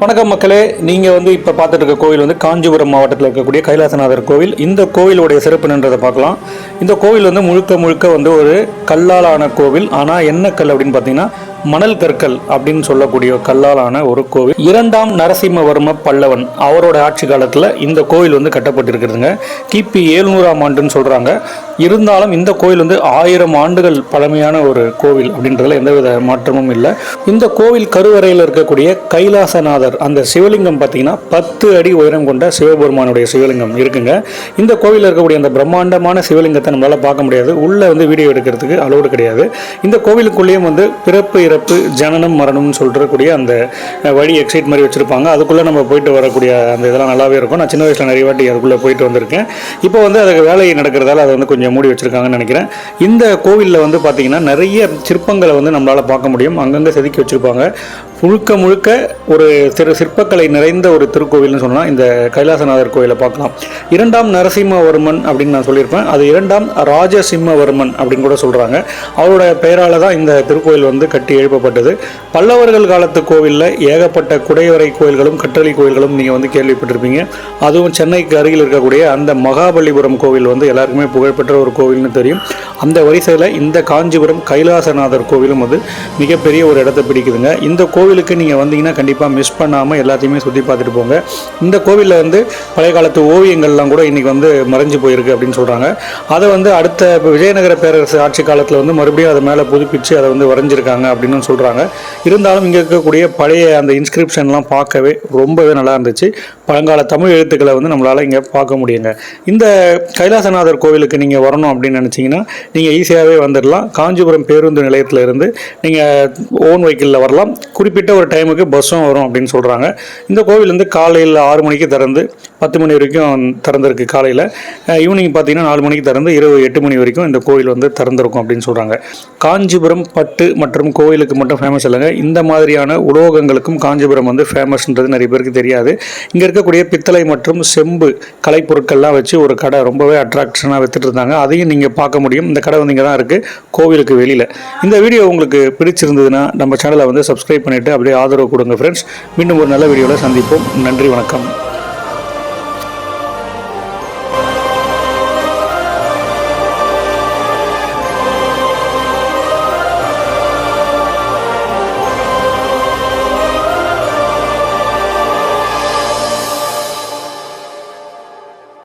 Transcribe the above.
வணக்கம் மக்களே நீங்கள் வந்து இப்போ பார்த்துட்டு இருக்க கோவில் வந்து காஞ்சிபுரம் மாவட்டத்தில் இருக்கக்கூடிய கைலாசநாதர் கோவில். இந்த கோவிலுடைய சிறப்புன்றதை பார்க்கலாம். இந்த கோவில் வந்து முழுக்க முழுக்க வந்து ஒரு கல்லால் ஆன கோவில். ஆனால் என்ன கல் அப்படின்னு பார்த்தீங்கன்னா மணல் கற்கள் அப்படின்னு சொல்லக்கூடிய கல்லாலான ஒரு கோவில். இரண்டாம் நரசிம்மவர்ம பல்லவன் அவரோட ஆட்சி காலத்தில் இந்த கோவில் வந்து கட்டப்பட்டிருக்குதுங்க கிபி ஏழ்நூறாம் ஆண்டுன்னு சொல்கிறாங்க இருந்தாலும் இந்த கோவில் வந்து ஆயிரம் ஆண்டுகள் பழமையான ஒரு கோவில் அப்படின்றதுல எந்தவித மாற்றமும் இல்லை. இந்த கோவில் கருவறையில் இருக்கக்கூடிய கைலாசநாதர் அந்த சிவலிங்கம் பார்த்தீங்கன்னா பத்து அடி உயரம் கொண்ட சிவபெருமானுடைய சிவலிங்கம் இருக்குங்க. இந்த கோவிலில் இருக்கக்கூடிய அந்த பிரம்மாண்டமான சிவலிங்கத்தை நம்மளால் பார்க்க முடியாது. உள்ளே வந்து வீடியோ எடுக்கிறதுக்கு அலோடு கிடையாது. இந்த கோவிலுக்குள்ளேயும் வந்து பிறப்பு பிறப்பு ஜனனம் மரணம்னு சொல்கிறக்கூடிய அந்த வழி எக்ஸைட் மாதிரி வச்சுருப்பாங்க. அதுக்குள்ளே நம்ம போயிட்டு வரக்கூடிய அந்த இதெல்லாம் நல்லாவே இருக்கும். நான் சின்ன வயசில் நிறைய வாட்டி அதுக்குள்ளே போயிட்டு வந்திருக்கேன். இப்போ வந்து அதுக்கு வேலை நடக்கிறதால அதை வந்து கொஞ்சம் மூடி வச்சுருக்காங்கன்னு நினைக்கிறேன். இந்த கோவிலில் வந்து பார்த்தீங்கன்னா நிறைய சிற்பங்களை வந்து நம்மளால் பார்க்க முடியும். அங்கங்கே செதுக்கி வச்சுருப்பாங்க. முழுக்க முழுக்க ஒரு சிறு சிற்பக்கலை நிறைந்த ஒரு திருக்கோவில்னு சொன்னால் இந்த கைலாசநாதர் கோவிலை பார்க்கலாம். இரண்டாம் நரசிம்மவர்மன் அப்படின்னு நான் சொல்லியிருப்பேன். அது இரண்டாம் ராஜசிம்மவர்மன் அப்படின்னு கூட சொல்கிறாங்க அவரோட பெயரால் தான் இந்த திருக்கோயில் வந்து கட்டி எழுப்பப்பட்டது. பல்லவர்கள் காலத்து கோவிலில் ஏகப்பட்ட குடைவரை கோயில்களும் கற்றளி கோயில்களும் நீங்கள் வந்து கேள்விப்பட்டிருப்பீங்க. அதுவும் சென்னைக்கு அருகில் இருக்கக்கூடிய அந்த மகாபலிபுரம் கோவில் வந்து எல்லாருக்குமே புகழ்பெற்ற ஒரு கோவில்னு தெரியும். அந்த வரிசையில் இந்த காஞ்சிபுரம் கைலாசநாதர் கோவிலும் வந்து மிகப்பெரிய ஒரு இடத்தை பிடிக்குதுங்க. இந்த கோவிலுக்கு நீங்கள் வந்தீங்கன்னா கண்டிப்பாக மிஸ் பண்ணாமல் எல்லாத்தையுமே சுற்றி பார்த்துட்டு போங்க. இந்த கோவிலில் வந்து பழைய காலத்து ஓவியங்கள்லாம் கூட இன்றைக்கி வந்து மறைஞ்சு போயிருக்கு அப்படின்னு சொல்கிறாங்க அதை வந்து அடுத்த விஜயநகர பேரரசு ஆட்சி காலத்தில் வந்து மறுபடியும் அதை மேலே புதுப்பிச்சு அதை வந்து வரைஞ்சிருக்காங்க அப்படின்னு சொல்கிறாங்க இருந்தாலும் இங்கே இருக்கக்கூடிய பழைய அந்த இன்ஸ்கிரிப்ஷன்லாம் பார்க்கவே ரொம்பவே நல்லா இருந்துச்சு. பழங்கால தமிழ் எழுத்துக்களை வந்து நம்மளால் இங்கே பார்க்க முடியுங்க. இந்த கைலாசநாதர் கோவிலுக்கு நீங்கள் வரணும் அப்படின்னு நினச்சிங்கன்னா நீங்கள் ஈஸியாகவே வந்துடலாம் காஞ்சிபுரம் பேருந்து நிலையத்தில் இருந்து நீங்கள் ஓன் வெஹிக்கிளில் வரலாம். குறிப்பிட்ட ஒரு டைமுக்கு பஸ்ஸும் வரும் அப்படின்னு சொல்கிறாங்க இந்த கோவில் வந்து காலையில் ஆறு மணிக்கு திறந்து பத்து மணி வரைக்கும் திறந்திருக்கு காலையில். ஈவினிங் பார்த்தீங்கன்னா நாலு மணிக்கு திறந்து இரவு எட்டு மணி வரைக்கும் இந்த கோவில் வந்து திறந்திருக்கும் அப்படின்னு சொல்கிறாங்க காஞ்சிபுரம் பட்டு மற்றும் கோவிலுக்கு மட்டும் ஃபேமஸ் இல்லைங்க. இந்த மாதிரியான உலோகங்களுக்கும் காஞ்சிபுரம் வந்து ஃபேமஸ்ன்றது நிறைய பேருக்கு தெரியாது. இங்கே இருக்கக்கூடிய பித்தளை மற்றும் செம்பு கலைப்பொருட்கள்லாம் வச்சு ஒரு கடை ரொம்பவே அட்ராக்ஷனாக வித்துட்டு இருந்தாங்க. அதையும் நீங்கள் பார்க்க முடியும். இந்த கடை வந்து இங்கே தான் இருக்குது கோவிலுக்கு வெளியில். இந்த வீடியோ உங்களுக்கு பிடிச்சிருந்ததுன்னா நம்ம சேனலை வந்து சப்ஸ்கிரைப் பண்ணிவிட்டு அப்படியே ஆதரவு கொடுங்க ஃப்ரெண்ட்ஸ் மீண்டும் ஒரு நல்ல வீடியோவில் சந்திப்போம். நன்றி வணக்கம்.